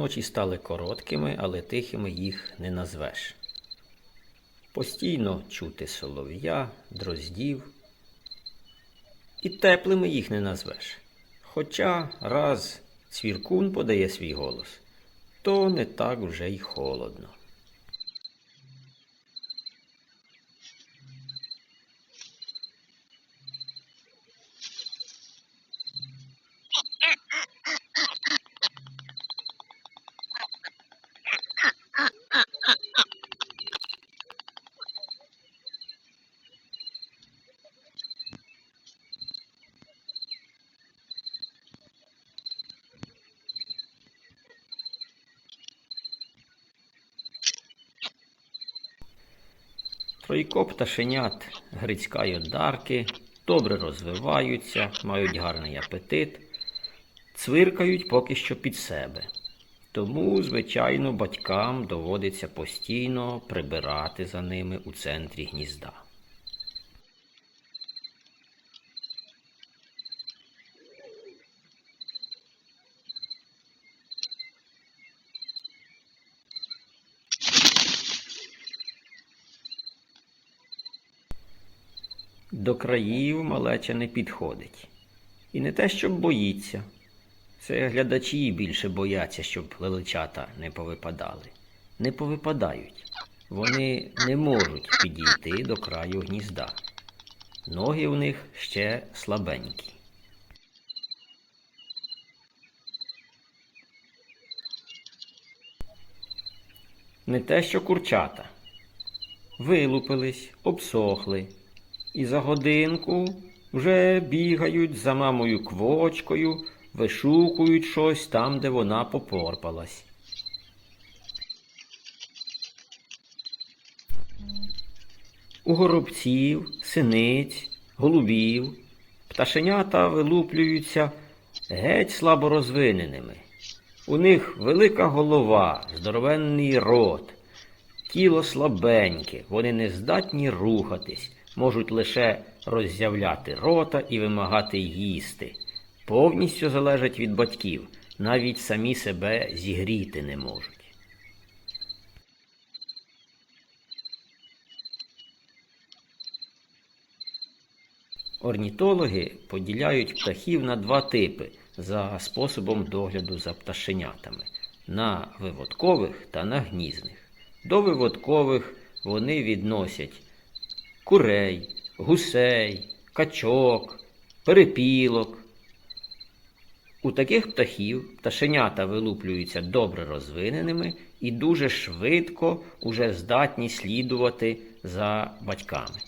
Ночі стали короткими, але тихими їх не назвеш. Постійно чути солов'я, дроздів. І теплими їх не назвеш. Хоча раз цвіркун подає свій голос, то не так вже й холодно. Тройко пташенят Грицька й одарки добре розвиваються, мають гарний апетит, цвиркають поки що під себе. Тому, звичайно, батькам доводиться постійно прибирати за ними у центрі гнізда. До країв малеча не підходить. І не те, щоб боїться. Це глядачі більше бояться, щоб лелечата не повипадали. Не повипадають. Вони не можуть підійти до краю гнізда. Ноги в них ще слабенькі. Не те, що курчата. Вилупились, обсохли, і за годинку вже бігають за мамою квочкою, вишукують щось там, де вона попорпалась. У горобців, синиць, голубів пташенята вилуплюються геть слабо розвиненими. У них велика голова, здоровенний рот, тіло слабеньке, вони не здатні рухатись, можуть лише роззявляти рота і вимагати їсти. Повністю залежать від батьків, навіть самі себе зігріти не можуть. Орнітологи поділяють птахів на два типи за способом догляду за пташенятами на виводкових та на гнізних. До виводкових вони відносять курей, гусей, качок, перепілок. У таких птахів пташенята вилуплюються добре розвиненими і дуже швидко уже здатні слідувати за батьками.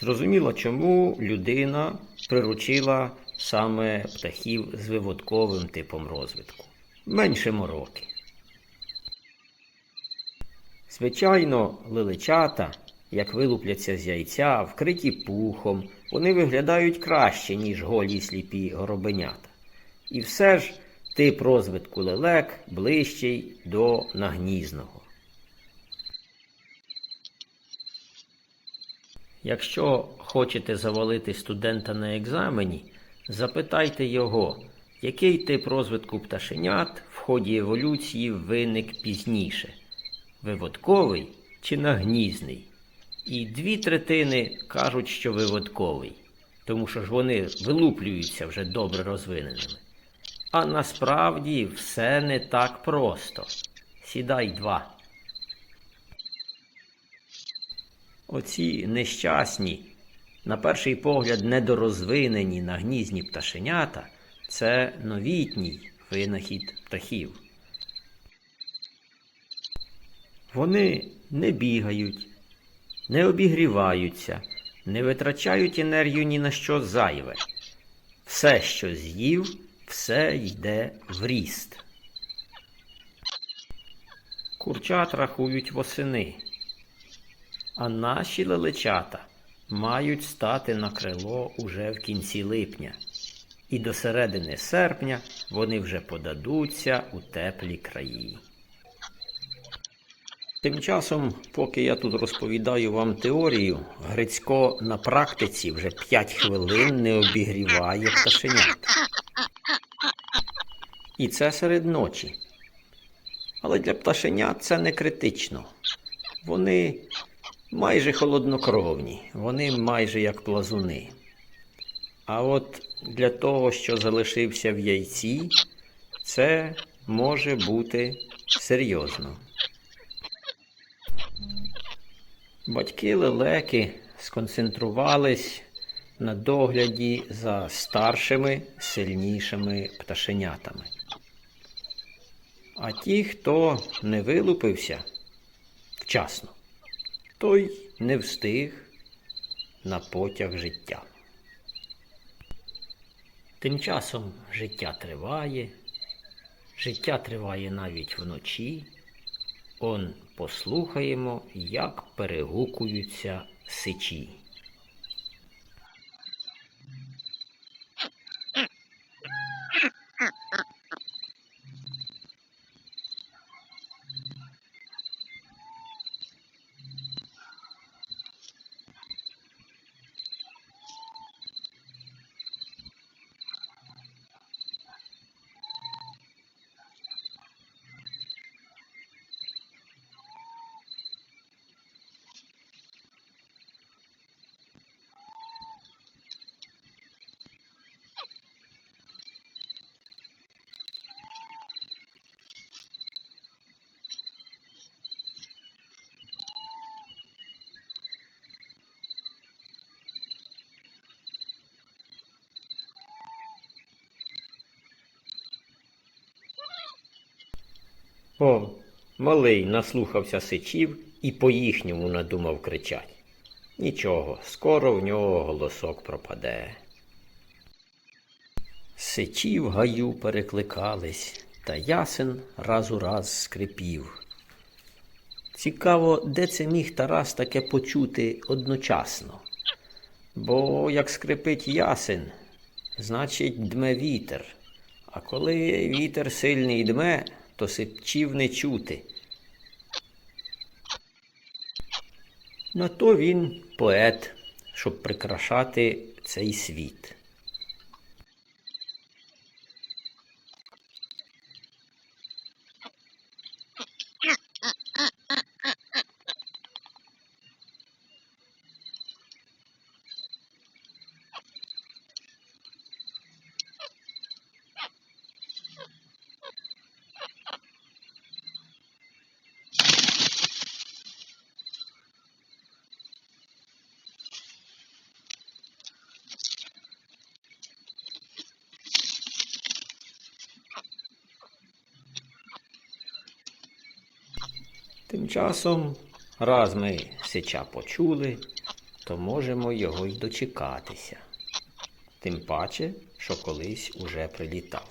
Зрозуміло, чому людина приручила саме птахів з виводковим типом розвитку. Менше мороки. Звичайно, лиличата, як вилупляться з яйця, вкриті пухом, вони виглядають краще, ніж голі сліпі горобенята. І все ж тип розвитку лелек ближчий до нагнізного. Якщо хочете завалити студента на екзамені, запитайте його, який тип розвитку пташенят в ході еволюції виник пізніше виводковий чи нагнізний. І дві третини кажуть, що виводковий, тому що ж вони вилуплюються вже добре розвиненими. А насправді все не так просто. Сідай два. Оці нещасні, на перший погляд, недорозвинені нагнізні пташенята це новітній винахід птахів. Вони не бігають, не обігріваються, не витрачають енергію ні на що зайве. Все, що з'їв, все йде в ріст. Курчат рахують восени. А наші лелечата мають стати на крило уже в кінці липня, і до середини серпня вони вже подадуться у теплі краї. Тим часом, поки я тут розповідаю вам теорію, Грицько на практиці вже 5 хвилин не обігріває пташенят. І це серед ночі. Але для пташенят це не критично. Вони майже холоднокровні, вони майже як плазуни. А от для того, що залишився в яйці, це може бути серйозно. Батьки лелеки сконцентрувались на догляді за старшими, сильнішими пташенятами. А ті, хто не вилупився вчасно, той не встиг на потяг життя. Тим часом життя триває, життя триває навіть вночі. Он послухаємо, як перегукуються сичі. О, малий наслухався сичів і по їхньому надумав кричать. Нічого, скоро в нього голосок пропаде. Сичі в гаю перекликались, та ясен раз у раз скрипів. Цікаво, де це міг Тарас таке почути одночасно. Бо як скрипить ясен, значить дме вітер. А коли вітер сильний дме, то сипчів не чути. На то він поет, щоб прикрашати цей світ. Тим часом, раз ми сича почули, то можемо його й дочекатися. Тим паче, що колись уже прилітав.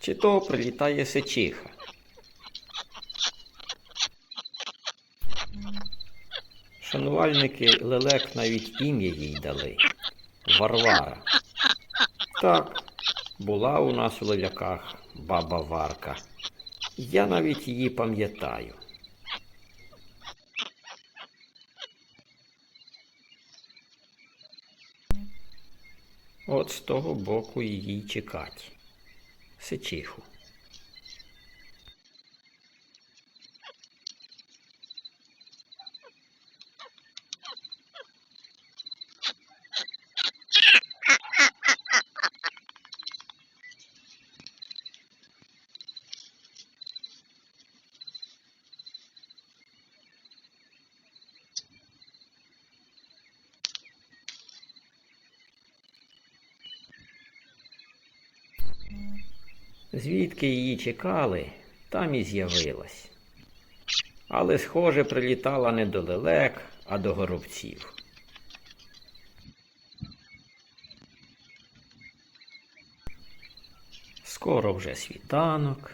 Чи то прилітає сичиха. Шанувальники лелек навіть ім'я їй дали Варвара. Так, була у нас у леляках баба Варка. Я навіть її пам'ятаю. От з того боку її чекать. Сичиху. Звідки її чекали, там і з'явилась. Але, схоже, прилітала не до лелек, а до горобців. Скоро вже світанок,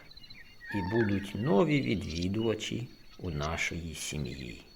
і будуть нові відвідувачі у нашої сім'ї.